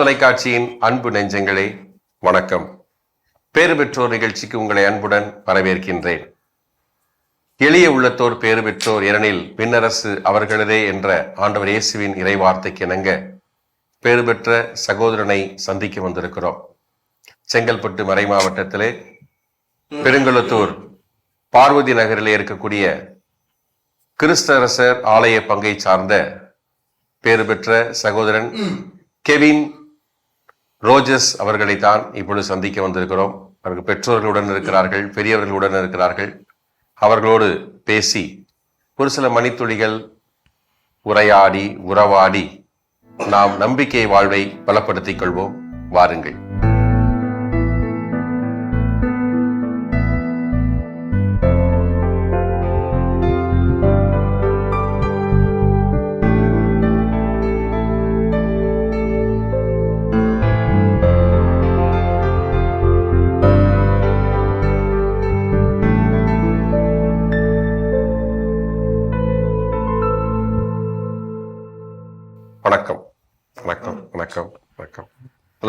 தொலைக்காட்சியின் அன்பு நெஞ்சங்களே வணக்கம். பேறு பெற்றோர் நிகழ்ச்சிக்கு உங்களை அன்புடன் வரவேற்கின்றேன். எளிய உள்ளத்தோர் பேறு பெற்றோர் இரணில் விண்ணரசு அவர்களதே என்ற ஆண்டவர் இயேசுவின் இறைவார்த்தைக்கு இணங்க பேறு பெற்ற சகோதரனை சந்திக்க வந்திருக்கிறோம். செங்கல்பட்டு மறை மாவட்டத்திலே பெருங்குளத்தூர் பார்வதி நகரிலே இருக்கக்கூடிய கிறிஸ்தரசர் ஆலய பங்கை சார்ந்த பேறு பெற்ற சகோதரன் கெவின் ரோஜஸ் அவர்களை தான் இப்பொழுது சந்திக்க வந்திருக்கிறோம். அவர்கள் பெற்றோர்களுடன் இருக்கிறார்கள் பெரியவர்களுடன் இருக்கிறார்கள். அவர்களோடு பேசி ஒரு சில மணித்துளிகள் உரையாடி உறவாடி நாம் நம்பிக்கை வாழ்வை பலப்படுத்திக் கொள்வோம். வாருங்கள்.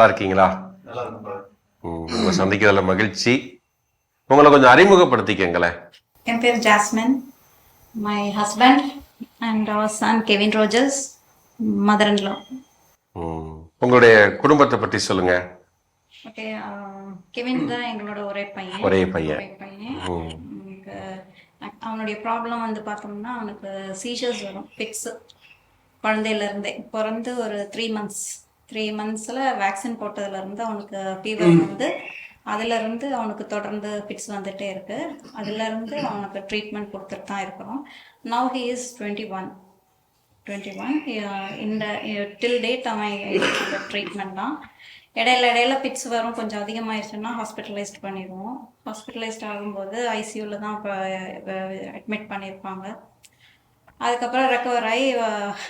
நல்லா இருக்கீங்களா உங்களை சந்திக்கிறதுல மகிழ்ச்சி. உங்களை கொஞ்சம் அறிமுகப்படுத்திக்கங்களேன். என் பேர் Jasmine. My husband and our son Kevin Rogers mother in law ம், உங்களுடைய குடும்பத்தை பற்றி சொல்லுங்க. ஓகே கெவின் தான் எங்களோட ஒரே பையன். ஒரே பையன். பையன். அவனுடைய ப்ராப்ளம் வந்து பார்த்தோம்னா அவனுக்கு சீஷர்ஸ் வரும் ஃபிக்ஸ் குழந்தையிலேருந்தே பிறந்து ஒரு த்ரீ மந்த்ஸ் த்ரீ மந்த்ஸில் வேக்சின் போட்டதுலேருந்து அவனுக்கு ஃபீவர் வந்து. அதுலேருந்து அவனுக்கு தொடர்ந்து ஃபிட்ஸ் வந்துட்டே இருக்கு. அதுலேருந்து அவனுக்கு ட்ரீட்மெண்ட் கொடுத்துட்டு தான் இருக்கிறோம். Now he is twenty one twenty one இந்த டில் டேட் அவன் ட்ரீட்மெண்ட் தான். இடையில இடையில பிட்ஸ் வரும். கொஞ்சம் அதிகமாயிருச்சுன்னா ஹாஸ்பிட்டலைஸ்ட் பண்ணிடுவோம். ஹாஸ்பிட்டலைஸ்ட் ஆகும்போது ஐசியூவில் தான் இப்போ அட்மிட் பண்ணியிருப்பாங்க. அதுக்கப்புறம் ரெக்கவர் ஆகி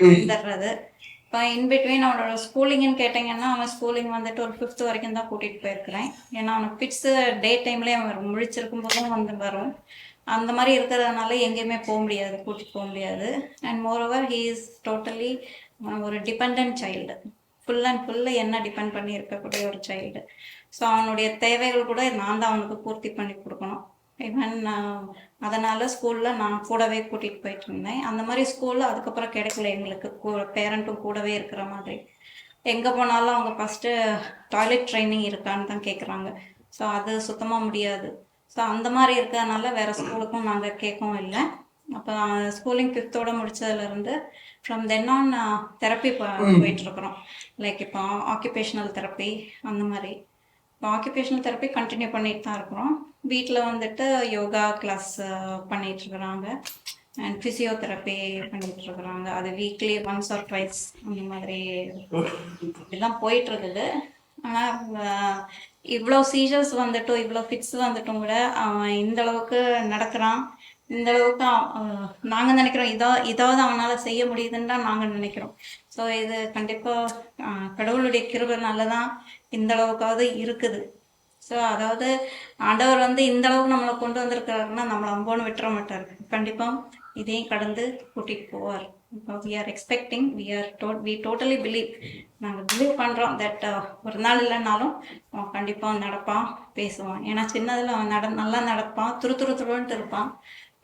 வந்துடுறது. இப்போ இன்பிட்வீன் அவனோட ஸ்கூலிங்னு கேட்டிங்கன்னா அவன் ஸ்கூலிங் வந்துட்டு ஒரு ஃபிஃப்த் வரைக்கும் தான் கூட்டிகிட்டு போயிருக்கிறேன். ஏன்னா அவனுக்கு பிட்ஸு டே டைம்லேயே அவன் முழிச்சிருக்கும் போதும் வந்து வரும். அந்த மாதிரி இருக்கிறதுனால எங்கேயுமே போக முடியாது கூட்டிகிட்டு போக முடியாது. And moreover he is totally ஒரு depend child full and full என்ன டிபெண்ட் பண்ணி இருக்கக்கூடிய ஒரு சைல்டு ஸோ அவனுடைய தேவைகள் கூட நான் தான் அவனுக்கு பூர்த்தி பண்ணி கொடுக்கணும். ஈவன் அதனால் ஸ்கூலில் நான் கூடவே கூட்டிகிட்டு போயிட்டு இருந்தேன். அந்த மாதிரி ஸ்கூலில் அதுக்கப்புறம் கிடைக்கல எங்களுக்கு. பேரண்ட்டும் கூடவே இருக்கிற மாதிரி. எங்கே போனாலும் அவங்க ஃபஸ்ட்டு டாய்லெட் ட்ரைனிங் இருக்கான்னு தான் கேட்குறாங்க ஸோ அது சுத்தமாக முடியாது. ஸோ அந்த மாதிரி இருக்கிறதுனால வேறு ஸ்கூலுக்கும் நாங்கள் கேட்கவும் இல்லை. அப்போ ஸ்கூலிங் ஃபிஃப்த்தோட முடிச்சதுலேருந்து ஃப்ரம் தென் ஆன் தெரப்பி போயிட்டுருக்குறோம் லைக் இப்போ ஆக்குபேஷனல் தெரப்பி அந்த மாதிரி. இப்போ ஆக்குபேஷனல் தெரப்பி கண்டினியூ பண்ணிட்டு தான் இருக்கிறோம். வீட்டில் வந்துட்டு யோகா கிளாஸ் பண்ணிட்டு இருக்கிறாங்க அண்ட் ஃபிசியோதெரப்பி பண்ணிட்டு இருக்கிறாங்க அது வீக்லி ஒன்ஸ் ஆர் ட்வைஸ் அந்த மாதிரி. இதெல்லாம் போயிட்டு இருக்குது ஆனால் இவ்வளோ சீசர்ஸ் வந்துட்டும் இவ்வளோ ஃபிட்ஸ் வந்துட்டும் கூட அவன் இந்த அளவுக்கு நடக்கிறான். இந்த அளவுக்கு நாங்கள் நினைக்கிறோம் இதோ இதாவது அவனால் செய்ய முடியுதுன்னு தான் நாங்கள் நினைக்கிறோம். ஸோ இது கண்டிப்பாக கடவுளுடைய கிருபனால தான் இந்த அளவுக்காவது இருக்குது. ஸோ அதாவது ஆண்டவர் வந்து இந்த அளவுக்கு நம்மளை கொண்டு வந்திருக்கிறாருன்னா நம்மளை அம்போன்னு விட்டுற மாட்டார். கண்டிப்பாக இதையும் கடந்து கூட்டிகிட்டு போவார். இப்போ we are expecting we are tot we totally believe நாங்கள் பிலீவ் பண்ணுறோம் தட் ஒரு நாள் இல்லைனாலும் அவன் கண்டிப்பாக நடப்பான் பேசுவான். ஏன்னா சின்னதில் அவன் நட நல்லா நடப்பான் துரு துரு துருன்ட்டு இருப்பான்.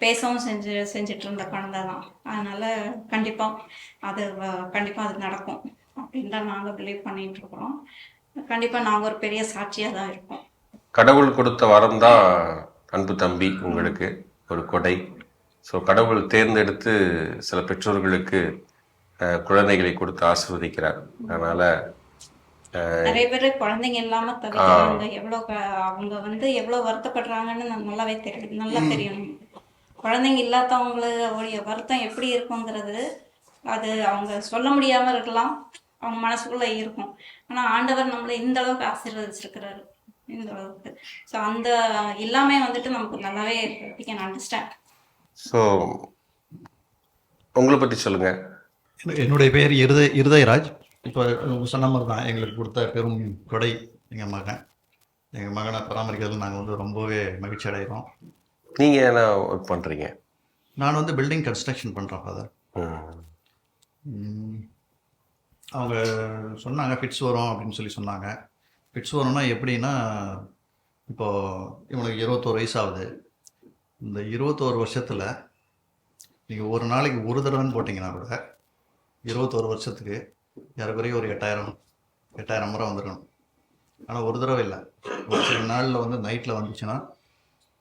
பேசவும் செஞ்சு செஞ்சுட்டு இருந்த குழந்தை தான். அதனால் கண்டிப்பாக அது கண்டிப்பாக அது நடக்கும். அப்படின்னு தான் நாங்கள் பிலீவ் பண்ணிகிட்டு இருக்கிறோம். கண்டிப்பாக நாங்கள் ஒரு பெரிய சாட்சியாக தான் இருப்போம். கடவுள் கொடுத்த வரம் தான் அன்பு தம்பி உங்களுக்கு ஒரு கொடை. ஸோ கடவுள் தேர்ந்தெடுத்து சில பெற்றோர்களுக்கு குழந்தைகளை கொடுத்து ஆசிர்வதிக்கிறார். அதனால நிறைய பேர் குழந்தைங்க இல்லாம தவிக்கிறாங்க. எவ்வளோ க- அவங்க வந்து எவ்வளோ வருத்தப்படுறாங்கன்னு நல்லாவே தெரியும் நல்லா தெரியும் குழந்தைங்க இல்லாதவங்களுடைய வருத்தம் எப்படி இருக்குங்கிறது அது அவங்க சொல்ல முடியாம இருக்கலாம். அவங்க மனசுக்குள்ள இருக்கும். ஆனா ஆண்டவர் நம்மளை இந்த அளவுக்கு ஆசீர்வதிச்சிருக்கிறாரு. இந்த அளவுக்கு ஸோ அந்த எல்லாமே வந்துட்டு நமக்கு நல்லாவே வி கேன் அண்டர்ஸ்டாண்ட் ஸோ உங்களை பற்றி சொல்லுங்க. என்ன- என்னுடைய பேர் இருதய இருதயராஜ் இப்போ சொன்ன மாதிரி தான் எங்களுக்கு கொடுத்த பெரும் கொடை எங்கள் மகன். எங்கள் மகனை பராமரிக்கிறதுல நாங்கள் வந்து ரொம்பவே மகிழ்ச்சி அடைகிறோம். நீங்கள் என்ன ஒர்க் பண்ணுறீங்க நான் வந்து பில்டிங் கன்ஸ்ட்ரக்ஷன் பண்ணுறேன் ஃபாதர் அவங்க சொன்னாங்க ஃபிட்ஸ் வரும் அப்படின்னு சொல்லி சொன்னாங்க. ஃபிட்ஸ் வரும்னா எப்படின்னா இப்போது இவனுக்கு இருபத்தோரு வயசு ஆகுது இந்த இருபத்தோரு வருஷத்தில் நீங்கள் ஒரு நாளைக்கு ஒரு தடவைன்னு போட்டிங்கன்னா கூட இருபத்தோரு வருஷத்துக்கு ஏறக்குறைய ஒரு எட்டாயிரம் எட்டாயிரம் முறை வந்துடணும் ஆனால் ஒரு தடவை இல்லை. ஒரு சில நாளில் வந்து நைட்டில் வந்துச்சுன்னா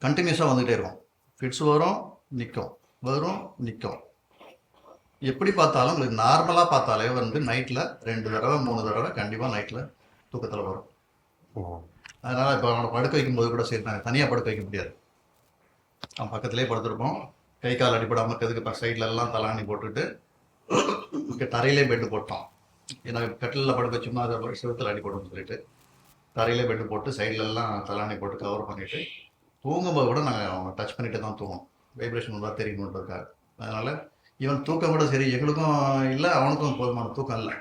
கண்டினியூஸாக வந்துகிட்டே இருக்கும். ஃபிட்ஸ் வரும் நிற்கும் வரும் நிற்கும் எப்படி பார்த்தாலும் உங்களுக்கு நார்மலாக பார்த்தாலே வந்து நைட்டில் ரெண்டு தடவை மூணு தடவை கண்டிப்பாக நைட்டில் தூக்கத்தில் வரும். அதனால் இப்போ அவனை படுக்க வைக்கும்போது கூட சரி நாங்கள் தனியாக படுக்க வைக்க முடியாது. அவன் பக்கத்துலேயே படுத்திருப்போம். கை கால் அடிப்படாமல் இருக்கிறதுக்கு இப்போ சைடில் எல்லாம் தலாணி போட்டுட்டு இங்கே தரையிலே பெட்டு போட்டோம் ஏன்னா கட்டிலில் படுக்க வச்சோம்னா அதை சிவத்தில் அடி போடும்னு சொல்லிட்டு தரையிலே பெட்டு போட்டு சைட்லலாம் தலாணி போட்டு கவர் பண்ணிவிட்டு தூங்கும்போது கூட நாங்கள் அவங்க டச் பண்ணிட்டு தான் தூங்குவோம் வைப்ரேஷன் தான் தெரியணுன்றதுக்காக அதனால் இவன் தூக்கம் கூட சரி எங்களுக்கும் இல்லை அவனுக்கும் போதுமான தூக்கம் இல்லை.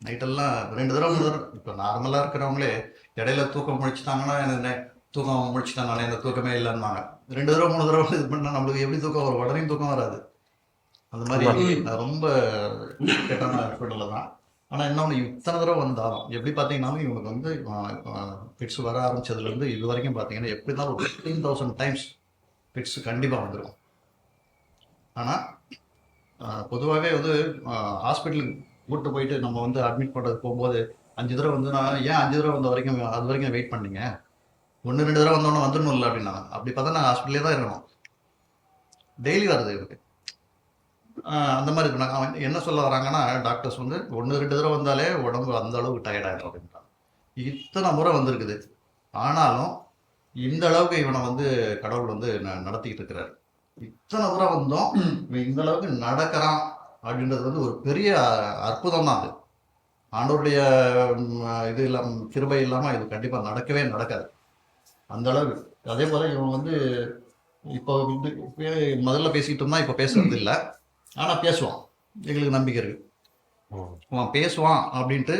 நைட்டெல்லாம் ரெண்டு தடவை மூணு தடவை இப்போ நார்மலாக இருக்கிறவங்களே இடையில தூக்கம் முடிச்சிட்டாங்கன்னா எனக்கு தூக்கம் முடிச்சிட்டாங்க இந்த தூக்கமே இல்லைன்னாங்க ரெண்டு தடவை மூணு தடவை இது பண்ணால் நம்மளுக்கு எப்படி தூக்கம் வரும்? உடனே தூக்கம் வராது. அந்த மாதிரி அது ரொம்ப கெட்டான ஹாஸ்பிட்டலில் தான். ஆனால் இன்னொன்று இத்தனை தடவை வந்தாலும் எப்படி பார்த்தீங்கன்னாலும் இவனுக்கு வந்து ஃபிட்ஸ் வர ஆரம்பிச்சதுலேருந்து இது வரைக்கும் பார்த்தீங்கன்னா எப்படி இருந்தாலும் ஒரு ஃபிஃப்டீன் தௌசண்ட் டைம்ஸ் ஃபிட்ஸ் கண்டிப்பாக வந்துடும் ஆனால் பொதுவாகவே வந்து ஹாஸ்பிட்டலுக்கு கூப்பிட்டு போயிட்டு நம்ம வந்து அட்மிட் பண்ணுறது போகும்போது அஞ்சு தடவை வந்து நான் ஏன் அஞ்சு தடவை வந்த வரைக்கும் அது வரைக்கும் வெயிட் பண்ணீங்க? ஒன்று ரெண்டு தடவை வந்தோடன வந்துடணும் இல்லை அப்படின்னா? அப்படி பார்த்தா நான் ஹாஸ்பிட்டலே தான் இருக்கணும். டெய்லி வருது இவருக்கு. அந்த மாதிரி இருக்கு அவன் என்ன சொல்ல வராங்கன்னா டாக்டர்ஸ் வந்து ஒன்று ரெண்டு தடவை வந்தாலே உடம்பு அந்த அளவுக்கு டயர்ட் ஆகிடும் இத்தனை முறை வந்திருக்குது. ஆனாலும் இந்த அளவுக்கு இவனை வந்து கடவுள் வந்து ந- நடத்திக்கிட்டு இருக்கிறாரு. இத்தனை முறை வந்தோம் இவன் இந்த அளவுக்கு நடக்கிறான் அப்படின்றது வந்து ஒரு பெரிய அற்புதம் தான் அது. ஆண்டவருடைய ம், இது இல்லாம கிருபை இல்லாமல் இது கண்டிப்பாக நடக்கவே நடக்காது. அந்த அளவுக்கு அதே போல் இவன் வந்து இப்போ வந்து முதல்ல பேசிக்கிட்டு இருந்தா இப்போ பேசுறது இல்லை. ஆனால் பேசுவான். எங்களுக்கு நம்பிக்கை இருக்கு. அவன் பேசுவான் அப்படின்ட்டு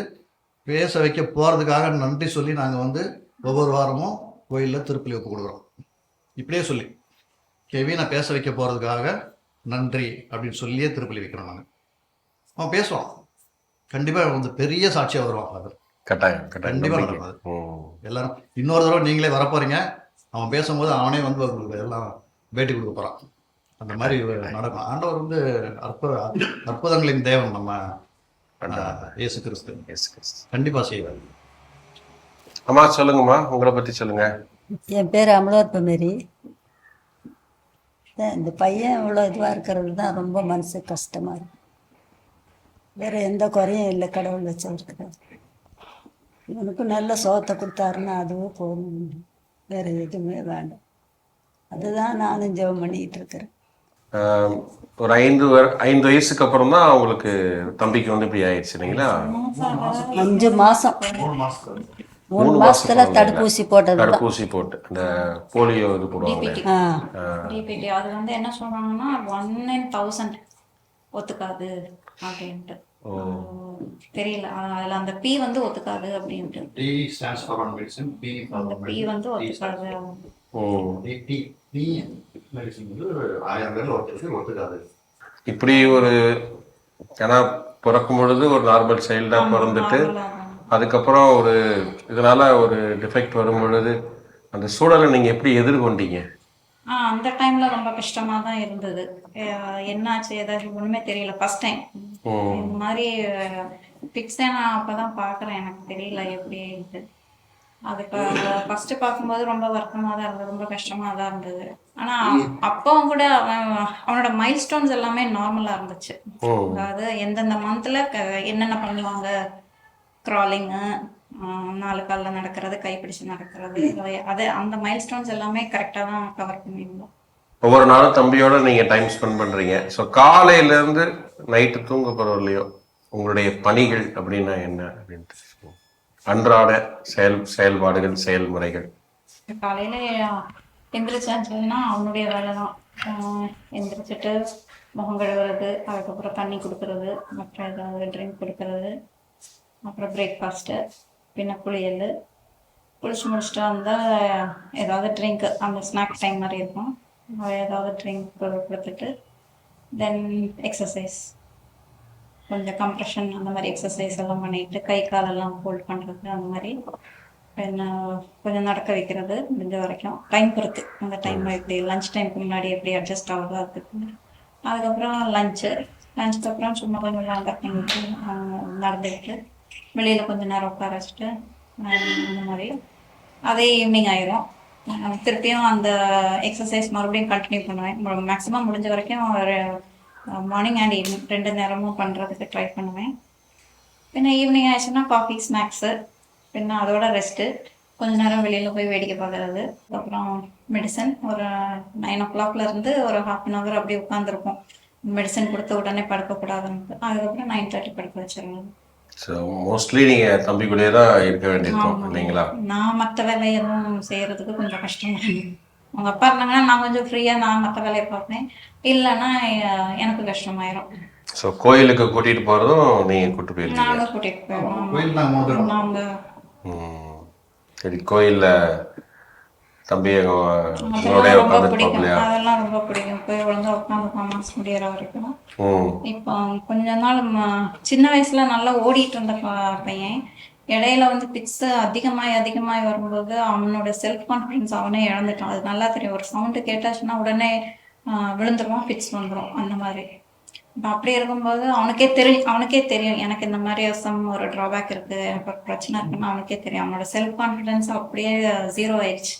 பேச வைக்க போகிறதுக்காக நன்றி சொல்லி நாங்கள் வந்து ஒவ்வொரு வாரமும் கோயிலில் திருப்பலி ஒப்பு கொடுக்குறோம். இப்படியே சொல்லி. கெவினை பேச வைக்க போகிறதுக்காக நன்றி அப்படின்னு சொல்லியே திருப்பலி வைக்கிறோம் நாங்கள் அவன் பேசுவான். கண்டிப்பாக வந்து பெரிய சாட்சியாக வருவான் அது. கட்டாயம் கட்டாயம். கண்டிப்பா நம்பிக்கை. நடக்கும். எல்லாரும் இன்னொரு தடவை நீங்களே வரப்போறீங்க. அவன் பேசும்போது அவனே வந்து உங்களுக்கு எல்லாம் பேட்டி கொடுக்க போறான். அந்த மாதிரி நடக்கும். ஆண்டவர் வந்து அற்புத அற்புதங்களின் தேவன் நம்ம இயேசு கிறிஸ்து. Yes, yes. கண்டிப்பா செய்வார். அம்மா சொல்லுங்கம்மா. உங்களை பத்தி சொல்லுங்க. என் பேர் அமலோற்ப மாரி இந்த பையன் இவ்வளோ இதுவாக இருக்கிறது தான் ரொம்ப மனசு கஷ்டமாக இருக்கு. வேற எந்த குறையும் இல்லை கடவுள் வச்சிருக்கிறார் இவனுக்கு நல்ல சோத்தை கொடுத்தாருன்னா அதுவே போதும். வேற எதுவுமே வேண்டாம். அதுதான் நானும் ஜெபம் பண்ணிக்கிட்டு இருக்கிறேன். ஒரு ஐந்து ஐந்து வயசுக்கு அப்புறம் தான் உங்களுக்கு தம்பிக்கு வந்து இப்படி ஆயிடுச்சு இல்லைங்களா? அஞ்சு மாசம். மூணு மாசத்துல மாசம் தடுப்பூசி போட்டது தடுப்பூசி போட்டு இந்த போலியோ இது போடுவாங்க அது வந்து என்ன சொல்றாங்கன்னா ஒன் இன் தௌசண்ட் ஒத்துக்காது அப்படின்ட்டு. தெரியல. அதுல அந்த பி வந்து ஒத்துக்காது அப்படின்ட்டு. T stands for one medicine B அந்த பி வந்து ஒத்துக்காது. ம். டி டி மெடிசன் வந்து ஆயிரம் பேர் ஒருத்தருக்கு ஒத்துக்காது. இப்படி ஒரு ஏன்னா பிறக்கும் பொழுது ஒரு நார்மல் சைல்டா பிறந்துட்டு அதுக்கப்புறம் ஒரு இதனால ஒரு டிஃபெக்ட் வரும் பொழுது அந்த சூழலை நீங்க எப்படி எதிர்கொண்டீங்க? ஆ அந்த டைம்ல ரொம்ப கஷ்டமா தான் இருந்தது. என்னாச்சு ஏதாச்சும் ஒண்ணுமே தெரியல. First time. இந்த மாதிரி பிக்ஸே நான் அப்பதான் பாக்குறேன் எனக்கு தெரியல எப்படின்ட்டு அது ஃபர்ஸ்ட் பார்க்கும்போது ரொம்ப வருத்தமா தான் இருந்தது. ரொம்ப கஷ்டமா தான் இருந்தது. ஆனா அப்பவும் கூட அவன் அவனோட மைல் ஸ்டோன்ஸ் எல்லாமே நார்மலா இருந்துச்சு. அதாவது எந்தெந்த மந்த்ல என்னென்ன பண்ணுவாங்க? க்ராலிங்கு நாலு காலில் நடக்கிறது கைப்பிடிச்சு நடக்கிறது அது அந்த மைல் ஸ்டோன்ஸ் எல்லாமே கரெக்டாக தான் கவர் பண்ணியிருந்தோம். ஒவ்வொரு நாளும் தம்பியோட நீங்க டைம் ஸ்பெண்ட் பண்றீங்க. ஸோ காலையில இருந்து நைட்டு தூங்க இல்லையோ உங்களுடைய பணிகள் அப்படின்னா என்ன அப்படின்ட்டு அன்றாட செயல் செயல்பாடுகள் செயல்முறைகள். காலையில எந்திரிச்சாச்சுன்னா அவனுடைய வேலை தான் எந்திரிச்சிட்டு முகம் கழுவுறது அதுக்கப்புறம் தண்ணி கொடுக்கறது மற்ற ஏதாவது ட்ரிங்க் கொடுக்கறது அப்புறம் பிரேக்ஃபாஸ்ட்டு பின்ன குளியல் குளிச்சு முடிச்சுட்டு வந்தால் ஏதாவது ட்ரிங்க் அந்த ஸ்நாக்ஸ் டைம் மாதிரி இருக்கும். ஏதாவது ட்ரிங்க் கொடுத்துட்டு தென் எக்ஸசைஸ் கொஞ்சம் கம்ப்ரெஷன் அந்த மாதிரி எக்ஸசைஸ் எல்லாம் பண்ணிட்டு கை காலெல்லாம் ஹோல்ட் பண்ணுறது அந்த மாதிரி. என்ன கொஞ்சம் நடக்க வைக்கிறது முடிஞ்ச வரைக்கும். டைம் பொறுத்து. அந்த டைம் எப்படி லஞ்ச் டைமுக்கு முன்னாடி எப்படி அட்ஜஸ்ட் ஆகுதோ அதுக்கு. அதுக்கப்புறம் லஞ்சு லஞ்சுக்கு அப்புறம் சும்மா கொஞ்சம் வாக்கிங் நடந்துக்கிட்டு வெளியில் கொஞ்சம் நேரம் உட்கார வச்சுட்டு அந்த மாதிரி. அதே ஈவினிங் ஆயிரும். திருப்பியும் அந்த எக்ஸசைஸ் மறுபடியும் கண்டினியூ பண்ணுவேன். மேக்ஸிமம் முடிஞ்ச வரைக்கும் ஒரு மார்னிங் அண்ட் ஈவினிங் ரெண்டு நேரமும் பண்ணுறதுக்கு ட்ரை பண்ணுவேன். பின்ன ஈவினிங் ஆச்சுன்னா காஃபி ஸ்நாக்ஸு பின்ன அதோட ரெஸ்ட்டு கொஞ்ச நேரம் வெளியில் போய் வேடிக்கை பார்க்கறது. அப்புறம் மெடிசன் ஒரு நைன் ஓ கிளாக்ல இருந்து ஒரு ஹாஃப் அன் ஹவர் அப்படியே உட்காந்துருப்போம் மெடிசன் கொடுத்த உடனே படுக்கக்கூடாதுன்னு அதுக்கப்புறம் நைன் தேர்ட்டி படுக்க வச்சிருங்க ஸோ மோஸ்ட்லி நீங்கள் தம்பி கூடயே தான் இருக்க வேண்டியிருக்கும். இல்லைங்களா? நான் மற்ற வேலையெல்லாம் செய்யறதுக்கு கொஞ்சம் கஷ்டம். அவங்க அப்பா இருந்தாங்கன்னா நான் கொஞ்சம் ஃப்ரீயாக நான் மற்ற வேலையை பார்ப்பேன் இல்லைன்னா எனக்கு கஷ்டமாயிரும். ஸோ கோயிலுக்கு கூட்டிகிட்டு போகிறதும் நீங்கள் கூட்டு போயிருக்கீங்க? நானும் கூட்டிகிட்டு போயிடுவோம் கோயில் நாங்கள் நாங்கள். சரி கோயிலில் தம்பி உங்களோட அதெல்லாம் ரொம்ப பிடிக்கும். அதெல்லாம் ரொம்ப பிடிக்கும். போய் ஒழுங்கா உட்காந்து மாஸ் முடியற வரைக்கும். இப்போ கொஞ்ச நாள் சின்ன வயசுல நல்லா ஓடிட்டு இருந்த பையன் இடையில வந்து பிக்ஸ் அதிகமாகி அதிகமாகி வரும்போது அவனோட செல்ஃப் கான்ஃபிடன்ஸ் அவனே இழந்துட்டான். அது நல்லா தெரியும். ஒரு சவுண்டு கேட்டாச்சுன்னா உடனே விழுந்துருவான் பிக்ஸ் வந்துடும் அந்த மாதிரி. இப்போ அப்படி இருக்கும்போது அவனுக்கே தெரியும் அவனுக்கே தெரியும். எனக்கு இந்த மாதிரி சம் ஒரு ட்ராபேக் இருக்கு. எனக்கு ஒரு பிரச்சனை இருக்குன்னு அவனுக்கே தெரியும். அவனோட செல்ஃப் கான்ஃபிடன்ஸ் அப்படியே ஜீரோ ஆயிடுச்சு.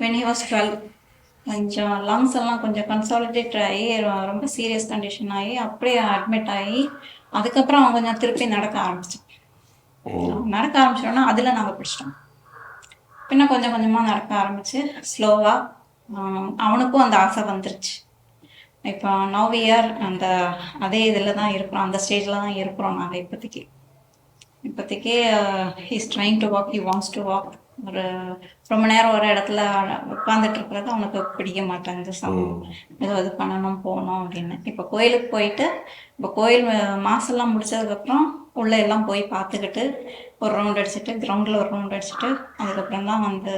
When he was 12 கொஞ்சம் லங்ஸ் எல்லாம் கொஞ்சம் கன்சாலிடேட் ஆகி ரொம்ப சீரியஸ் கண்டிஷன் ஆகி அப்படியே அட்மிட் ஆகி அதுக்கப்புறம் அவன் கொஞ்சம் திருப்பி நடக்க ஆரம்பிச்சான். நடக்க ஆரம்பிச்சோன்னா அதில் நாங்கள் பிடிச்சிட்டோம். பின்ன கொஞ்சம் கொஞ்சமாக நடக்க ஆரம்பிச்சு ஸ்லோவாக அவனுக்கும் அந்த ஆசை வந்துருச்சு. இப்போ நவ் இயர் அந்த அதே இதில் தான் இருக்கிறோம் அந்த ஸ்டேஜில் தான் இருக்கிறோம் நாங்கள் இப்போதைக்கு. இப்போதைக்கு he's trying to walk he wants to walk ஒரு ரொம்ப நேரம் ஒரு இடத்துல உட்காந்துட்டு இருக்கிறது அவனுக்கு பிடிக்க மாட்டேங்குது சம் ஏதோ இது பண்ணணும் போகணும் அப்படின்னு. இப்போ கோயிலுக்கு போயிட்டு இப்போ கோயில் மாசெல்லாம் முடிச்சதுக்கப்புறம் உள்ள எல்லாம் போய் பார்த்துக்கிட்டு ஒரு ரவுண்ட் அடிச்சுட்டு கிரவுண்டில் ஒரு ரவுண்ட் அடிச்சுட்டு அதுக்கப்புறம் தான் வந்து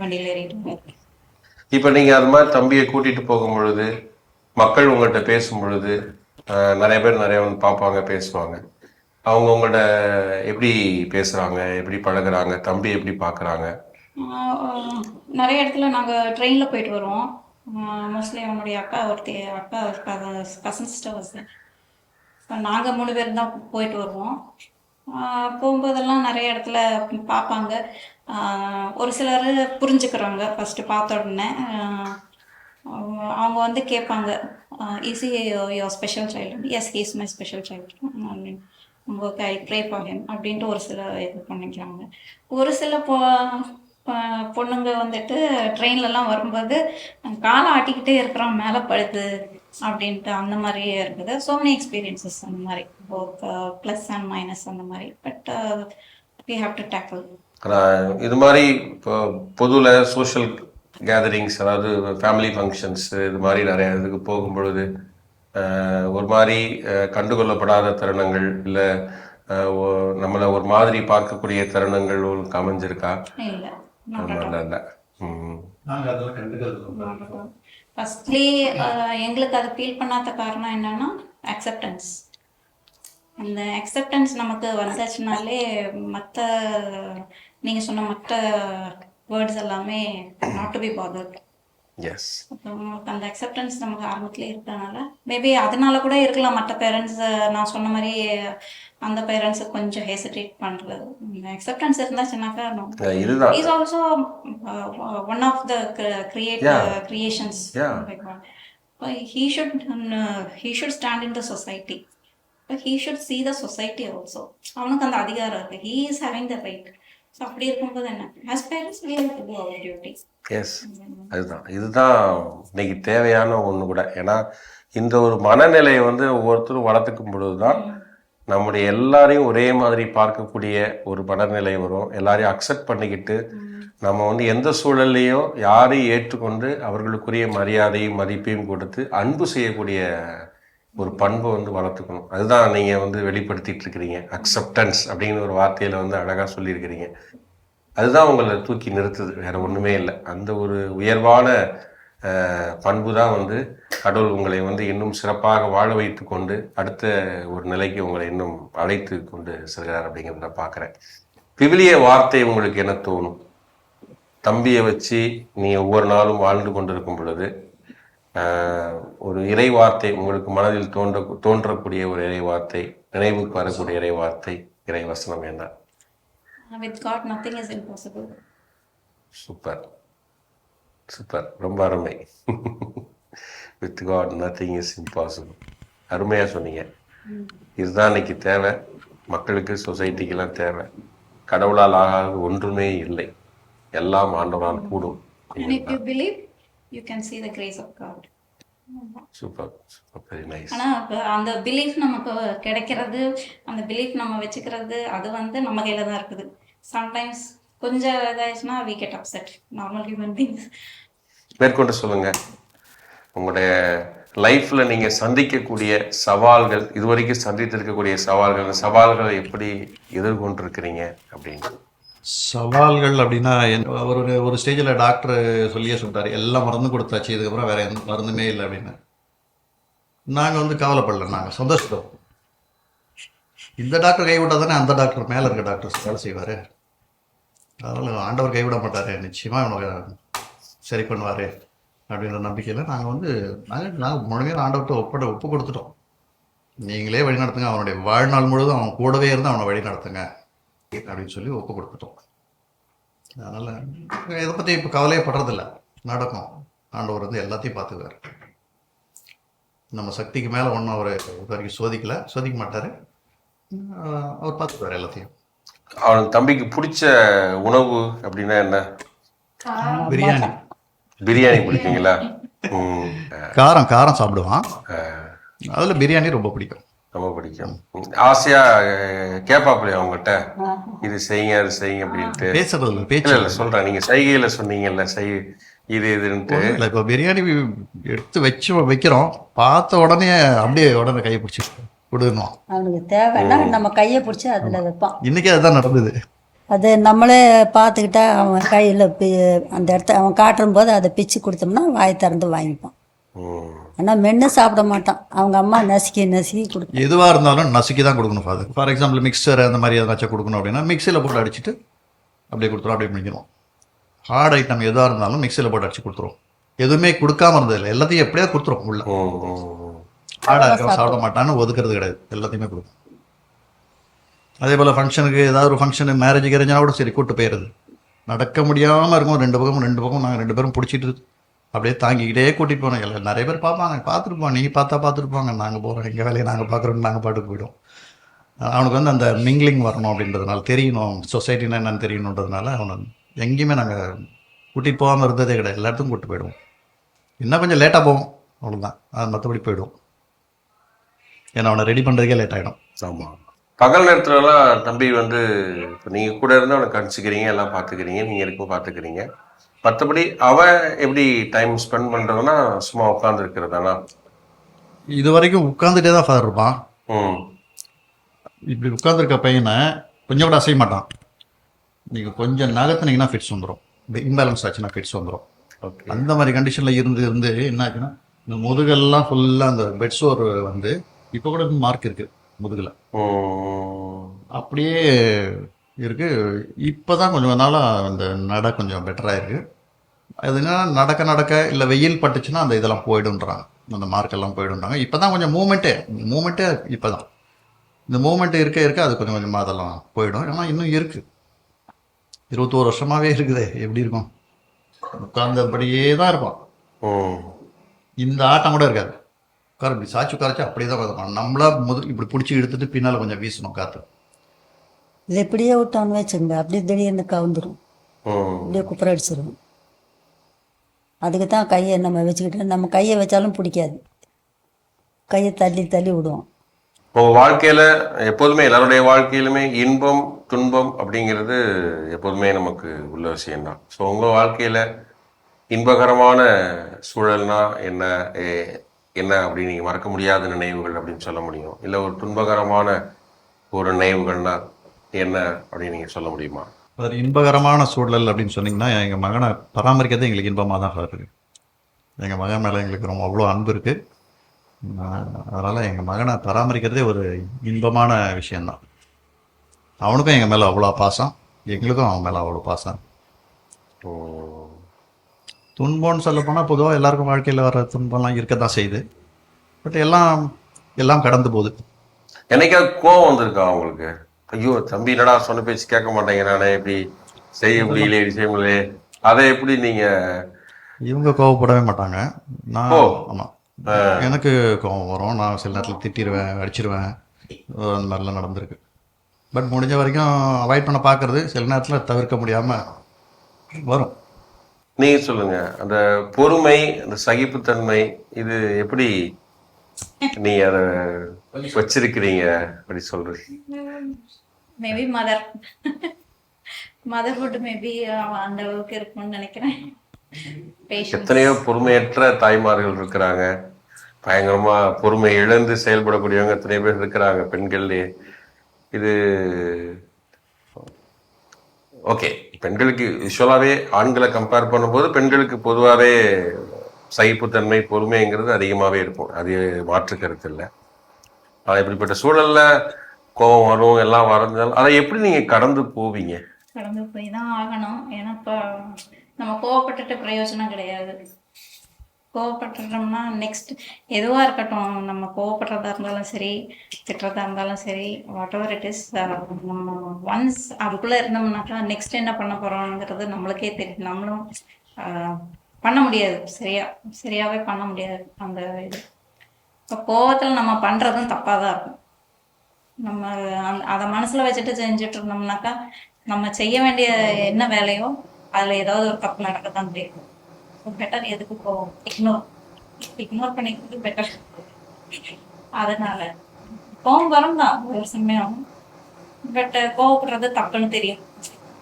வண்டியில் ஏறிட்டு இப்போ நீங்கள் அது மாதிரி தம்பியை கூட்டிகிட்டு போகும் பொழுது மக்கள் உங்கள்கிட்ட பேசும் பொழுது நிறைய பேர் நிறைய வந்து பார்ப்பாங்க பேசுவாங்க. அவங்க எப்படி பேசுகிறாங்க எப்படி பழகுறாங்க தம்பி எப்படி பார்க்குறாங்க நிறைய இடத்துல நாங்கள் ட்ரெயினில் போயிட்டு வருவோம். மோஸ்ட்லி அவனுடைய அக்கா ஒருத்தி அக்கா கசன் சிஸ்டர் வசதி நாங்கள் மூணு பேர் தான் போயிட்டு வருவோம். போகும்போதெல்லாம் நிறைய இடத்துல பார்ப்பாங்க. ஒரு சிலர் புரிஞ்சுக்கிறாங்க ஃபஸ்ட்டு பார்த்த உடனே. அவங்க அவங்க வந்து கேட்பாங்க is your special child yes he's my special child நம்ம கை ப்ரே ஃபார் ஹிம் அப்படின்ட்டு ஒரு சில இது பண்ணிக்கிறாங்க. ஒரு சில பொ பொண்ணுங்க வந்துட்டு ட்ரெயின்லலாம் வரும்போது காலை ஆட்டிக்கிட்டே இருக்கிறோம் மேலே பழுது அப்படின்ட்டு அந்த மாதிரியே இருக்குது. ஸோ மெனி எக்ஸ்பீரியன்சஸ் அந்த மாதிரி. போத் ப்ளஸ் அண்ட் மைனஸ் அந்த மாதிரி. But we have to tackle ஆனால் இது மாதிரி இப்போ பொதுவில் சோஷியல் கேதரிங்ஸ் அதாவது ஃபேமிலி ஃபங்க்ஷன்ஸ் இது மாதிரி நிறைய இதுக்கு போகும் பொழுது ஒரு மாதிரி கண்டுகொள்ளப்படாத தருணங்கள் இல்லை நம்மளை ஒரு மாதிரி பார்க்கக்கூடிய தருணங்கள் உங்களுக்கு அமைஞ்சிருக்கா இல்லை. ஃபர்ஸ்ட்லி எங்களுக்கு அதை ஃபீல் பண்ணாத காரணம் என்னன்னா அக்செப்டன்ஸ் அந்த அக்செப்டன்ஸ் நமக்கு வந்தாச்சுனாலே மற்ற நீங்கள் சொன்ன மற்ற வேர்ட்ஸ் எல்லாமே not to be bothered yes நமக்கு அந்த அக்செப்டன்ஸ் நமக்கு ஆரம்பத்திலே இருக்கிறதுனால மேபி அதனால கூட இருக்கலாம் மற்ற பேரண்ட்ஸ் நான் சொன்ன மாதிரி அந்த பேரண்ட்ஸ் கொஞ்சம் ஹெசிடேட் பண்ணுறது அக்செப்டன்ஸ் இருந்தாச்சுனாக்கா. இதுதான் uh, uh, creations. Yeah. Like one. But he should uh, he should stand in the society. But he should see the society also. அவனுக்கு அந்த அதிகாரம் இருக்கு he is having the right. So அப்படி இருக்கும்போது என்ன? As parents we have to do our duty. Yes அதுதான். இதுதான் இன்னைக்கு தேவையான ஒன்று கூட. ஏன்னா இந்த ஒரு மனநிலையை வந்து ஒவ்வொருத்தரும் வளர்த்துக்கும் பொழுது தான் நம்முடைய எல்லாரையும் ஒரே மாதிரி பார்க்கக்கூடிய ஒரு மனநிலை வரும். எல்லாரையும் அக்செப்ட் பண்ணிக்கிட்டு நம்ம வந்து எந்த சூழல்லையும் யாரையும் ஏற்றுக்கொண்டு அவர்களுக்குரிய மரியாதையும் மதிப்பையும் கொடுத்து அன்பு செய்யக்கூடிய ஒரு பண்பை வந்து வளர்த்துக்கணும். அதுதான் நீங்கள் வந்து வெளிப்படுத்திட்டு இருக்கிறீங்க. அக்செப்டன்ஸ் அப்படிங்கிற ஒரு வார்த்தையில் வந்து அழகாக சொல்லியிருக்கிறீங்க. அதுதான் உங்களை தூக்கி நிறுத்துது. வேற ஒன்றுமே இல்லை. அந்த ஒரு உயர்வான பண்பு தான் வந்து கடவுள் உங்களை வந்து இன்னும் சிறப்பாக வாழ வைத்து கொண்டு அடுத்த ஒரு நிலைக்கு உங்களை இன்னும் அழைத்து கொண்டு செல்கிறார் அப்படிங்கிறத நான் பார்க்குறேன். விவிலிய வார்த்தை உங்களுக்கு என்ன தோணும்? தம்பியை வச்சு நீ ஒவ்வொரு நாளும் வாழ்ந்து கொண்டிருக்கும் பொழுது ஒரு இறை வார்த்தை உங்களுக்கு மனதில் தோன்ற தோன்றக்கூடிய ஒரு இறை வார்த்தை நினைவுக்கு வரக்கூடிய இறை வார்த்தை இறை வசனம் என்ன with God nothing is impossible super. Super. ரொம்ப அருமை. With God nothing is impossible அருமையாக சொன்னீங்க. இதுதான் இன்னைக்கு தேவை. மக்களுக்கு சொசைட்டிக்கெல்லாம் தேவை. கடவுளால் ஆகாதது ஒன்றுமே இல்லை. எல்லாம் ஆண்டவரால் கூடும். You can see the grace of God. Super very nice ஆனா இப்ப அந்த பிலீஃப் நமக்கு கிடைக்கிறது அந்த பிலீஃப் நம்ம வச்சுக்கிறது அது வந்து நம்ம கையில தான் இருக்குது. சம்டைம்ஸ் கொஞ்சம் இதாச்சுன்னா we get upset normal human beings மேற்கொண்டு சொல்லுங்க. உங்களுடைய லைஃப்ல நீங்க சந்திக்கக்கூடிய சவால்கள் இதுவரைக்கும் சந்தித்திருக்கக்கூடிய சவால்கள் சவால்களை எப்படி எதிர்கொண்டிருக்கிறீங்க அப்படின்னு. சவால்கள் அப்படின்னா என்- அவர் ஒரு ஒரு ஸ்டேஜில் டாக்டர் சொல்லியே சொல்லிட்டாரு. எல்லாம் மருந்து கொடுத்தாச்சு இதுக்கப்புறம் வேறு எந்த மருந்துமே இல்லை அப்படின்னு. நாங்கள் வந்து கவலைப்படல நாங்கள் சந்தோஷப்பட்டோம். இந்த டாக்டர் கைவிட்டால் தானே அந்த டாக்டர் மேலே இருக்க டாக்டர் வேலை செய்வார்? அதனால் ஆண்டவர் கைவிட மாட்டார். நிச்சயமாக இவனுக்கு சரி பண்ணுவார் அப்படின்ற நம்பிக்கையில் நாங்கள் வந்து நாங்கள் நாங்கள் முழுமையாக ஆண்டவர்கிட்ட ஒப்பட ஒப்பு கொடுத்துட்டோம். நீங்களே வழி நடத்துங்க அவனுடைய வாழ்நாள் முழுவதும் அவன் கூடவே இருந்து அவனை வழி நடத்துங்க. அப்படின்னு சொல்லி ஒப்பு கொடுத்துட்டோம் அதனால் இதை பற்றி இப்போ கவலையே படுறதில்ல. நடக்கும் ஆண்டவர் வந்து எல்லாத்தையும் பார்த்துக்குவார். நம்ம சக்திக்கு மேலே ஒன்றும் அவர் இது வரைக்கும் சோதிக்கல. சோதிக்க மாட்டார். அவர் பார்த்துக்குவார் எல்லாத்தையும். அவனுக்கு தம்பிக்கு பிடிச்ச உணவு அப்படின்னா என்ன? பிரியாணி. பிரியாணி பிடிக்குங்களா காரம் காரம் சாப்பிடுவான். அதில் பிரியாணி ரொம்ப பிடிக்கும். ரொம்ப பிடிக்கும். ஆசையா அஹ், கேட்பாப்புலையா அவங்ககிட்ட இது செய்யுங்க அது செய்யுங்க அப்படின்ட்டு. பேசுறது பேச்சு. இல்ல சொல்றேன். நீங்க சைகையில சொன்னீங்கல்ல சை இது இதுன்ட்டு. இல்லை இப்போ பிரியாணி எடுத்து வச்சு வைக்கிறோம். பார்த்த உடனே அப்படியே உடனே கையை பிடிச்சி விடணும் அவனுக்கு தேவைன்னா நம்ம கையை பிடிச்சி அதில் வைப்பான். இன்றைக்கி அதுதான் நடந்தது. அது நம்மளே பார்த்துக்கிட்டா அவன் கையில் அந்த இடத்த அவன் காட்டும் போது அதை பிச்சு கொடுத்தோம்னா வாய் திறந்து வாங்கிப்பான். ஆனால் மென்று சாப்பிட மாட்டான். அவங்க அம்மா நசுக்கி நசுக்கி கொடுக்கும் எதுவாக இருந்தாலும் நசுக்கி தான் கொடுக்கணும் ஃபாதர் ஃபார் எக்ஸாம்பிள் மிக்சர் அந்த மாதிரி ஏதாச்சும் கொடுக்கணும் அப்படின்னா மிக்சியில் போட்டு அடிச்சுட்டு அப்படியே கொடுத்துரும் அப்படியே முடிக்கணும் ஹார்ட் ஐட்டம் எதுவாக இருந்தாலும் மிக்சியில் போட்டு அடிச்சு கொடுத்துரும். எதுவுமே கொடுக்காம இருந்ததில்லை எல்லாத்தையும் எப்படியா கொடுத்துரும் உள்ள. ஹார்டாக இருக்கிற சாப்பிட மாட்டான்னு ஒதுக்குறது கிடையாது. எல்லாத்தையுமே கொடுக்கும். அதே போல் ஃபங்க்ஷனுக்கு ஏதாவது ஒரு ஃபங்க்ஷனு மேரேஜ் கிரேஜ்னா கூட சரி கூட்டு போயிடுது நடக்க முடியாமல் இருக்கும் ரெண்டு பக்கம் ரெண்டு பக்கம் நாங்கள் ரெண்டு பேரும் பிடிச்சிட்டு அப்படியே தாங்கிக்கிட்டே கூட்டிகிட்டு போனோம். எல்லாம் நிறைய பேர் பார்ப்பாங்க. பார்த்துருப்போம். நீங்கள் பார்த்தா பார்த்துருப்பாங்க. நாங்கள் போகிறோம் எங்கள் வேலையை நாங்கள் பார்க்குறோம் நாங்கள் பாட்டுக்கு போய்டுவோம். அவனுக்கு வந்து அந்த மிங்கிலிங் வரணும் அப்படின்றதுனால தெரியணும். சொசைட்டினா என்னன்னு தெரியணுன்றதுனால அவனை எங்கேயுமே நாங்கள் கூட்டிகிட்டு போகாமல் இருந்ததே கிடையாது. எல்லா இடத்துக்கும் கூப்பிட்டு போயிடுவோம். இன்னும் கொஞ்சம் லேட்டாக போவோம். அவ்வளோதான் அது மற்றபடி போயிடுவோம். ஏன்னா அவனை ரெடி பண்ணுறதுக்கே லேட் ஆகிடும் ஆமாம் பகல் நேரத்துலலாம் தம்பி வந்து இப்போ நீங்கள் கூட இருந்து அவனை கணிச்சிக்கிறீங்க எல்லாம் பார்த்துக்கிறீங்க நீங்கள் இருக்கும் பார்த்துக்கிறீங்க. மற்றபடி அவன் எப்படி டைம் ஸ்பெண்ட் பண்றதுன்னா சும்மா உட்கார்ந்து இருக்கிறதானா? இது வரைக்கும் உட்காந்துட்டே தான் ஃபாதர் இருப்பான். இப்படி உட்காந்துருக்க பையனை கொஞ்சம் கூட அசைய மாட்டான். நீங்கள் கொஞ்சம் நகர்த்துனீங்கன்னா ஃபிட்ஸ் வந்துடும் இம்பேலன்ஸ் ஆச்சுன்னா ஃபிட்ஸ் வந்துடும் ஓகே அந்த மாதிரி கண்டிஷனில் இருந்து இருந்து என்ன ஆச்சுன்னா இந்த முதுகெல்லாம் ஃபுல்லாக அந்த பெட் சோர் வந்து இப்போ கூட மார்க் இருக்குது முதுகில். அப்படியே இருக்கு. இப்போ தான் கொஞ்சம் நாளாக அந்த நட கொஞ்சம் பெட்டராக இருக்கு. அது என்ன நடக்க நடக்க இல்லை வெயில் பட்டுச்சுன்னா அந்த இதெல்லாம் போயிடுன்றாங்க அந்த மார்க்கெல்லாம் போயிடுன்றாங்க இப்போ தான் கொஞ்சம் மூமெண்ட்டே மூமெண்ட்டே இப்போ தான் இந்த மூமெண்ட் இருக்க இருக்க அது கொஞ்சம் கொஞ்சமாக அதெல்லாம் போயிடும். ஆனால் இன்னும் இருக்குது இருபத்தோரு வருஷமாகவே இருக்குதே. எப்படி இருக்கும்? உட்கார்ந்தபடியே தான் இருப்பான் ம் இந்த ஆட்டம் கூட இருக்காது. உட்கார இப்படி சாச்சு உட்காரச்சு அப்படியே தான் உட்காந்துப்பான் நம்மளா முதல் இப்படி பிடிச்சி எடுத்துட்டு பின்னால் கொஞ்சம் வீசணும் காற்று இது இப்படியே விட்டோன்னு வச்சுங்க அப்படியே திடீர்னு கவுந்துரும். ம் அப்படியே குப்புற அடிச்சிடும் அதுக்கு தான் கையை நம்ம வச்சுக்கிட்டு நம்ம கையை வச்சாலும் பிடிக்காது. கையை தள்ளி தள்ளி விடுவோம். இப்போ வாழ்க்கையில் எப்போதுமே எல்லாருடைய வாழ்க்கையிலுமே இன்பம் துன்பம் அப்படிங்கிறது எப்போதுமே நமக்கு உள்ள விஷயம்தான். ஸோ உங்கள் வாழ்க்கையில் இன்பகரமான சூழல்னா என்ன? என்ன அப்படி நீங்கள் மறக்க முடியாத நினைவுகள் அப்படின்னு சொல்ல முடியும். இல்லை ஒரு துன்பகரமான ஒரு நினைவுகள்னா என்ன அப்படின்னு நீங்கள் சொல்ல முடியுமா? ஒரு இன்பகரமான சூழல் அப்படின்னு சொன்னீங்கன்னா எங்கள் மகனை பராமரிக்கிறதே எங்களுக்கு இன்பமாக தான் சார் இருக்கு. எங்கள் மகன் மேலே எங்களுக்கு ரொம்ப அவ்வளோ அன்பு இருக்குது அதனால் எங்கள் மகனை பராமரிக்கிறதே ஒரு இன்பமான விஷயந்தான் அவனுக்கும் எங்கள் மேலே அவ்வளோ பாசம் எங்களுக்கும் அவன் மேலே அவ்வளோ பாசம். உம், துன்பம்னு சொல்ல போனால் பொதுவாக எல்லாருக்கும் வாழ்க்கையில் வர துன்பம்லாம் இருக்க தான் செய்யுது. பட் எல்லாம் எல்லாம் கடந்து போகுது. என்னைக்காவது கோவம் வந்திருக்கா உங்களுக்கு? ஐயோ தம்பி என்னடா சொன்ன பேச்சு கேட்க மாட்டேங்க நானே இப்படி செய்ய முடியல இப்படி செய்ய முடியல அதை எப்படி நீங்க இவங்க கோவப்படவே மாட்டாங்க. நான் ஓ. ஆமாம் எனக்கு கோவம் வரும். நான் சில நேரத்தில் திட்டிடுவேன் அடிச்சிருவேன். அந்த மாதிரிலாம் நடந்திருக்கு. பட் முடிஞ்ச வரைக்கும் அவாய்ட் பண்ண பார்க்கறது சில நேரத்தில் தவிர்க்க முடியாமல் வரும். நீங்க சொல்லுங்க. அந்த பொறுமை அந்த சகிப்புத்தன்மை இது எப்படி நீங்க அதை வச்சிருக்கிறீங்க? அப்படி சொல்றீங்க. மேபி மதர் மதர்ஹுட் மேபி அந்த அளவுக்கு இருக்கும்னு நினைக்கிறேன். எத்தனையோ பொறுமையற்ற தாய்மார்கள் இருக்கிறாங்க. பயங்கரமா பொறுமை இழந்து செயல்படக்கூடியவங்க எத்தனை பேர் இருக்கிறாங்க பெண்கள்லயே. இது ஓகே பெண்களுக்கு யூஸ்வலாகவே ஆண்களை கம்பேர் பண்ணும்போது பெண்களுக்கு பொதுவாகவே சகிப்புத்தன்மை பொறுமைங்கிறது அதிகமாகவே இருக்கும். அது மாற்று கருத்து இல்லை. அது இப்படிப்பட்ட சூழல்ல கோபம் வரும் எல்லாம் வரைஞ்சாலும். அதை எப்படி நீங்க கடந்து போவீங்க? கடந்து போய் தான் ஆகணும். ஏன்னா இப்போ நம்ம கோவப்பட்டுட்டு பிரயோஜனம் கிடையாது. கோவப்பட்டுட்டோம்னா நெக்ஸ்ட் எதுவாக இருக்கட்டும் நம்ம கோவப்படுறதா இருந்தாலும் சரி திட்டுறதா இருந்தாலும் சரி வாட் எவர் இட் இஸ் நம்ம ஒன்ஸ் அதுக்குள்ளே இருந்தோம்னாக்கா நெக்ஸ்ட் என்ன பண்ண போகிறோங்கிறது நம்மளுக்கே தெரியும். நம்மளும் ஆஹ், பண்ண முடியாது. சரியா? சரியாவே பண்ண முடியாது அந்த இது. இப்போ கோவத்தில் நம்ம பண்ணுறதும் தப்பாக தான் இருக்கும். நம்ம அதை மனசுல வச்சுட்டு செஞ்சுட்டு இருந்தோம்னாக்கா நம்ம செய்ய வேண்டிய என்ன வேலையோ அதுல ஏதாவது ஒரு தப்பு நடக்க தான் முடியும் பெட்டர் எதுக்கு போவோம் இக்னோர் இக்னோர் பண்ணிக்கிறது பெட்டர் அதனால கோவம் வரும் தான் ஒரு சமயம். பட் கோவப்படுறது தப்புன்னு தெரியும்.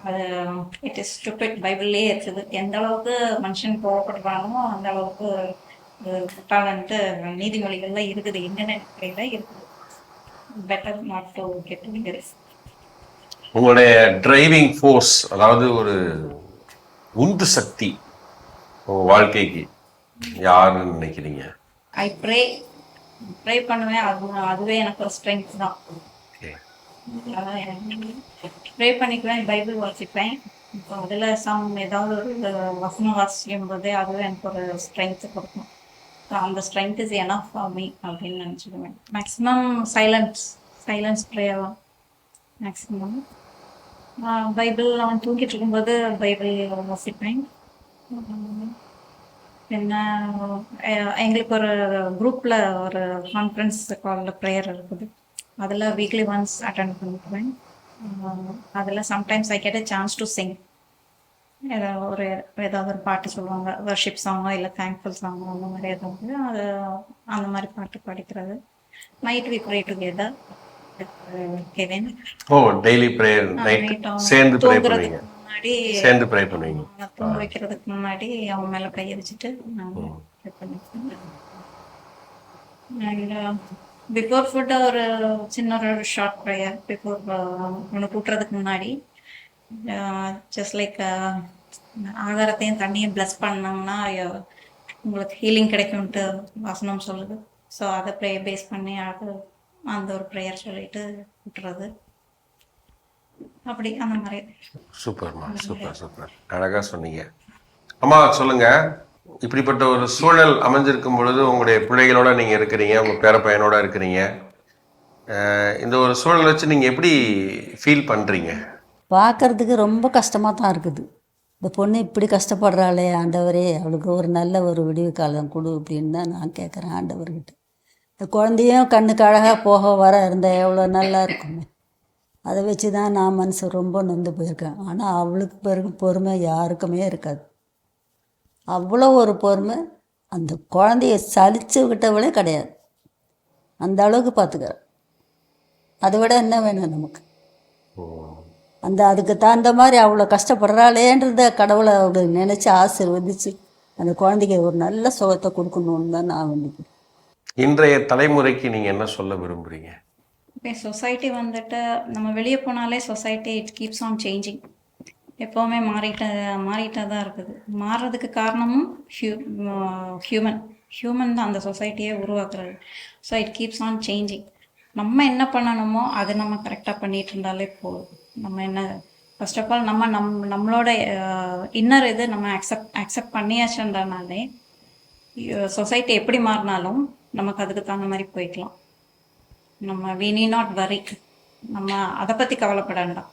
அது இட் இஸ் ஸ்டூபிட் பைபிள்லேயே இருக்குது. எந்த அளவுக்கு மனுஷன் கோவப்படுறாங்களோ அந்த அளவுக்கு முட்டாளன்ட்டு நீதிமொழிகள்லாம் இருக்குது. இன்டர்நெட் இருக்குது? Better not to get injuries உங்களுடைய டிரைவிங் ஃபோர்ஸ் அதாவது ஒரு உந்து சக்தி உங்க வாழ்க்கைக்கு யாருன்னு நினைக்கிறீங்க? ஐ ப்ரே ப்ரே பண்ணுவேன். அது அதுவே எனக்கு ஒரு ஸ்ட்ரென்த் தான். ப்ரே பண்ணிக்குவேன் பைபிள் வாசிப்பேன். இப்போ அதில் சம் ஏதாவது ஒரு வசனம் வாசிக்கும் போது அதுவே எனக்கு ஒரு ஸ்ட்ரென்த் கொடுக்கும். அந்த strength is enough for me அப்படின்னு நினச்சிக்குவேன். மேக்ஸிமம் சைலன்ஸ் சைலன்ஸ் ப்ரேயர் தான். மேக்ஸிமம் பைபிள் அவன் தூங்கிட்டு இருக்கும்போது பைபிள் வாசிப்பேன். என்ன எங்களுக்கு ஒரு குரூப்பில் ஒரு கான்ஃபரன்ஸ் காலில் ப்ரேயர் இருக்குது. அதில் வீக்லி ஒன்ஸ் அட்டன் பண்ணிக்குவேன். அதில் sometimes I get a chance to sing ஏதாவது ஒரு ஏதாவது ஒரு பாட்டு சொல்லுவாங்க. வர்ஷிப் சாங்கோ இல்லை தேங்க்ஃபுல் சாங்கோ அந்த மாதிரி ஏதாவது அது அந்த மாதிரி பாட்டு படிக்கிறது. Night we pray together oh daily prayer night சேர்ந்து ப்ரே பண்ணுவீங்க. முன்னாடி சேர்ந்து ப்ரே பண்ணுவீங்க. தூங்க வைக்கிறதுக்கு முன்னாடி அவன் மேல கையை வச்சுட்டு அண்ட் பிஃபோர் ஃபுட் ஒரு சின்ன ஒரு ஷார்ட் ப்ரேயர் பிஃபோர் உனக்கு கூட்டுறதுக்கு முன்னாடி ஜஸ்ட் லைக் ஆகாரத்தையும் தண்ணியும் ப்ளஸ் பண்ணோம்னா உங்களுக்கு ஹீலிங் கிடைக்கும்ட்டு வசனம் சொல்லுது. ஸோ அதை ப்ரே பேஸ் பண்ணி அது அந்த ஒரு ப்ரேயர் சொல்லிட்டு விட்டுறது. அப்படி அந்த மாதிரி. சூப்பர்மா சூப்பர் சூப்பர். அழகா சொன்னீங்க. அம்மா சொல்லுங்க. இப்படிப்பட்ட ஒரு சூழல் அமைஞ்சிருக்கும் பொழுது உங்களுடைய பிள்ளைகளோட நீங்க இருக்கிறீங்க உங்க பேர பையனோட இருக்கிறீங்க. இந்த ஒரு சூழல் வச்சு நீங்க எப்படி ஃபீல் பண்றீங்க? பார்க்கறதுக்கு ரொம்ப கஷ்டமாக தான் இருக்குது. இந்த பொண்ணு இப்படி கஷ்டப்படுறாளே ஆண்டவரே அவளுக்கு ஒரு நல்ல ஒரு விடிவு காலம் கொடு அப்படின்னு தான் நான் கேட்குறேன் ஆண்டவர்கிட்ட. இந்த குழந்தையும் கண்ணுக்கு அழகாக போக வர இருந்தால் எவ்வளோ நல்லா இருக்குமே. அதை வச்சு தான் நான் மனசு ரொம்ப நொந்து போயிருக்கேன். ஆனால் அவளுக்கு பிறகு பொறுமை யாருக்குமே இருக்காது. அவ்வளோ ஒரு பொறுமை அந்த குழந்தைய சலிச்சு விட்டவளே கிடையாது. அந்த அளவுக்கு பார்த்துக்கிறேன் அதை விட என்ன வேணும் நமக்கு? அந்த அதுக்கு தகுந்த மாதிரி அவ்வளோ கஷ்டப்படுறாளேன்றத கடவுளை அவளை நினச்சி ஆசீர்வதிச்சு அந்த குழந்தைக்கு ஒரு நல்ல சுகத்தை கொடுக்கணுன்னு தான் நான் வேண்டிக்கிறேன். இன்றைய தலைமுறைக்கு நீங்க என்ன சொல்ல விரும்புறீங்க? இப்போ சொசைட்டி வந்துட்டு நம்ம வெளியே போனாலே society it keeps on changing எப்போவுமே மாறிட்ட மாறிட்டே தான் இருக்குது. மாறுறதுக்கு காரணமும் ஹியூ ஹியூமன் ஹியூமன் தான் அந்த சொசைட்டியை உருவாக்குறது. So it keeps on changing நம்ம என்ன பண்ணணுமோ அதை நம்ம கரெக்டாக பண்ணிட்டு இருந்தாலே போதும். நம்ம என்ன ஃபர்ஸ்ட் ஆஃப் ஆல் நம்ம நம் நம்மளோட இன்னர் இது நம்ம அக்செப்ட் அக்செப்ட் பண்ணியாச்சுன்றனாலே சொசைட்டி எப்படி மாறினாலும் நமக்கு அதுக்கு தகுந்த மாதிரி போய்க்கலாம். நம்ம வி நீ நாட் வரி நம்ம அதை பற்றி கவலைப்பட வேண்டாம்.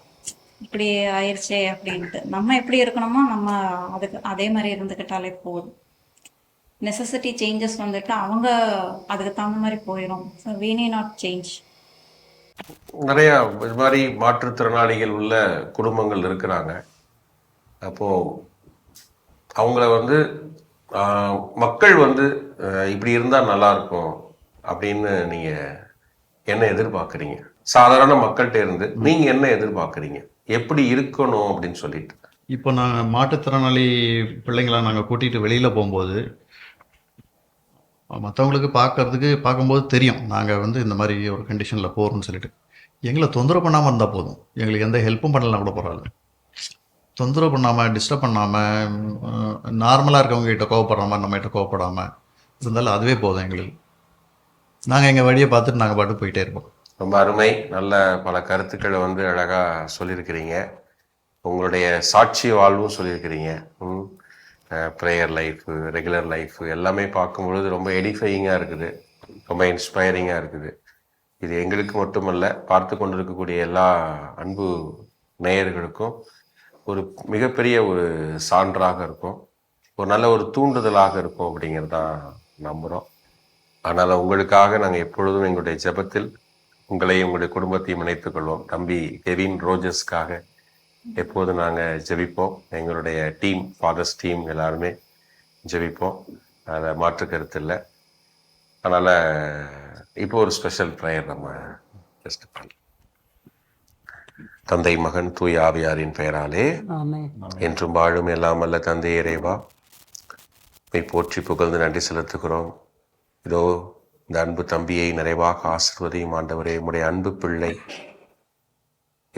இப்படி ஆயிடுச்சே அப்படின்ட்டு. நம்ம எப்படி இருக்கணுமோ நம்ம அதுக்கு அதே மாதிரி இருந்துக்கிட்டாலே போதும். நெசசிட்டி சேஞ்சஸ் வந்துட்டு அவங்க அதுக்கு தகுந்த மாதிரி போயிடும் so we need not change நிறைய இது மாதிரி மாற்றுத்திறனாளிகள் உள்ள குடும்பங்கள் இருக்கிறாங்க. அப்போ அவங்கள வந்து மக்கள் வந்து இப்படி இருந்தால் நல்லா இருக்கும் அப்படின்னு நீங்க என்ன எதிர்பார்க்குறீங்க? சாதாரண மக்கள்கிட்ட இருந்து நீங்க என்ன எதிர்பார்க்குறீங்க? எப்படி இருக்கணும் அப்படின்னு சொல்லிட்டு. இப்போ நாங்கள் மாற்றுத்திறனாளி பிள்ளைங்களை நாங்கள் கூட்டிகிட்டு வெளியில் போகும்போது மற்றவங்களுக்கு பார்க்கறதுக்கு பார்க்கும்போது தெரியும். நாங்கள் வந்து இந்த மாதிரி ஒரு கண்டிஷனில் போகிறோம்னு சொல்லிட்டு. எங்களை தொந்தரவு பண்ணாமல் இருந்தால் போதும். எங்களுக்கு எந்த ஹெல்ப்பும் பண்ணலாம் கூட பரவாயில்ல. தொந்தரவு பண்ணாமல் டிஸ்டர்ப் பண்ணாமல் நார்மலாக இருக்கவங்க கிட்ட கோவப்படுற மாதிரி கோவப்படாமல் இருந்தாலும் அதுவே போதும் எங்களுக்கு. நாங்கள் எங்கள் வழியை பார்த்துட்டு நாங்கள் பாட்டு போயிட்டே இருப்போம். ரொம்ப அருமை. நல்ல பல கருத்துக்களை வந்து அழகாக சொல்லியிருக்கிறீங்க. உங்களுடைய சாட்சி வாழ்வும் சொல்லியிருக்கிறீங்க. ப்ரேயர் லைஃபு ரெகுலர் லைஃபு எல்லாமே பார்க்கும்பொழுது ரொம்ப எடிஃபையிங்காக இருக்குது. ரொம்ப இன்ஸ்பைரிங்காக இருக்குது. இது எங்களுக்கு மட்டுமல்ல பார்த்து கொண்டிருக்கக்கூடிய எல்லா அன்பு நேயர்களுக்கும் ஒரு மிகப்பெரிய ஒரு சான்றாக இருக்கும். ஒரு நல்ல ஒரு தூண்டுதலாக இருக்கும் அப்படிங்கிறதான் நம்புகிறோம் அதனால் உங்களுக்காக நாங்கள் எப்பொழுதும் எங்களுடைய ஜெபத்தில் உங்களையும் உங்களுடைய குடும்பத்தையும் இணைத்துக்கொள்வோம் தம்பி கெவின் ரோஜஸ்க்காக எப்போதும் நாங்கள் ஜெபிப்போம் எங்களுடைய டீம் ஃபாதர்ஸ் டீம் எல்லாருமே ஜெபிப்போம். அதில் மாற்று கருத்து இல்லை. அதனால் இப்போ ஒரு ஸ்பெஷல் ப்ரேயர் நம்ம ஜஸ்ட் பண்ணலாம் தந்தை மகன் தூய் ஆவியாரின் பெயராலே ஆமென். என்றும் வாழும் எல்லாம் அல்ல தந்தை இறைவா. மெய் போற்றி புகழ்ந்து நன்றி செலுத்துகிறோம். இதோ இந்த அன்பு தம்பியை நிறைவாக ஆசிர்வதியும் ஆண்டவரே. உம்முடைய அன்பு பிள்ளை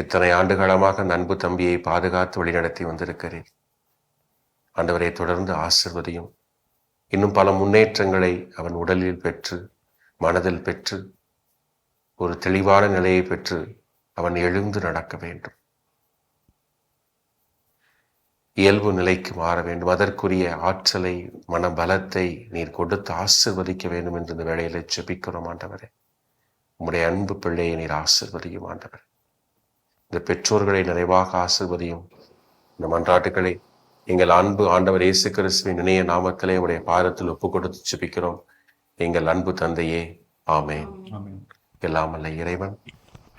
இத்தனை ஆண்டுகாலமாக அன்பு தம்பியை பாதுகாத்து வழிநடத்தி வந்திருக்கிறேன். ஆண்டவரை தொடர்ந்து ஆசிர்வதியும். இன்னும் பல முன்னேற்றங்களை அவன் உடலில் பெற்று மனதில் பெற்று ஒரு தெளிவான நிலையை பெற்று அவன் எழுந்து நடக்க வேண்டும். இயல்பு நிலைக்கு மாற வேண்டும். அதற்குரிய ஆற்றலை மன பலத்தை நீர் கொடுத்து ஆசிர்வதிக்க வேண்டும் என்று இந்த வேளையில செபிக்கிறோம் ஆண்டவரே. உம்முடைய அன்பு பிள்ளையை நீர் ஆசிர்வதியும் ஆண்டவர். இந்த பெற்றோர்களை நிறைவாக ஆசிர்வதியும். இந்த மன்றாட்டுகளை எங்கள் அன்பு ஆண்டவர் இயேசு கிறிஸ்துவின் இணைய நாமத்திலே உடைய பாதத்தில் ஒப்பு கொடுத்து ஜெபிக்கிறோம். எங்கள் அன்பு தந்தையே ஆமென். எல்லாம் அல்ல இறைவன்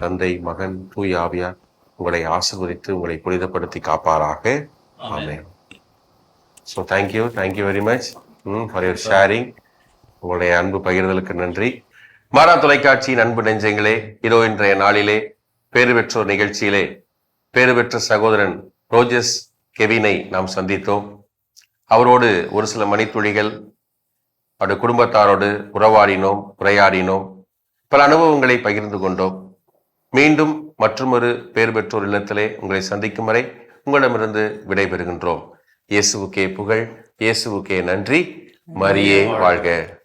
தந்தை மகன் தூய் ஆவியார் உங்களை ஆசிர்வதித்து உங்களை புனிதப்படுத்தி காப்பாராக. ஆமென். So thank you thank you very much for your sharing உங்களுடைய அன்பு பகிர்தலுக்கு நன்றி. மாறா தொலைக்காட்சியின் அன்பு நெஞ்சங்களே இதோ இன்றைய நாளிலே பேறு பெற்றோர் நிகழ்ச்சியிலே பேறு பெற்ற சகோதரன் ரோஜஸ் கெவினை நாம் சந்தித்தோம். அவரோடு ஒரு சில மணித்துளிகள் அவருடைய குடும்பத்தாரோடு உறவாடினோம் உரையாடினோம். பல அனுபவங்களை பகிர்ந்து கொண்டோம். மீண்டும் மற்றொரு பேர் பெற்றோர் இல்லத்திலே உங்களை சந்திக்கும் வரை உங்களிடமிருந்து விடைபெறுகின்றோம். இயேசுவுக்கே புகழ் இயேசுவுக்கே நன்றி. மரியே வாழ்க.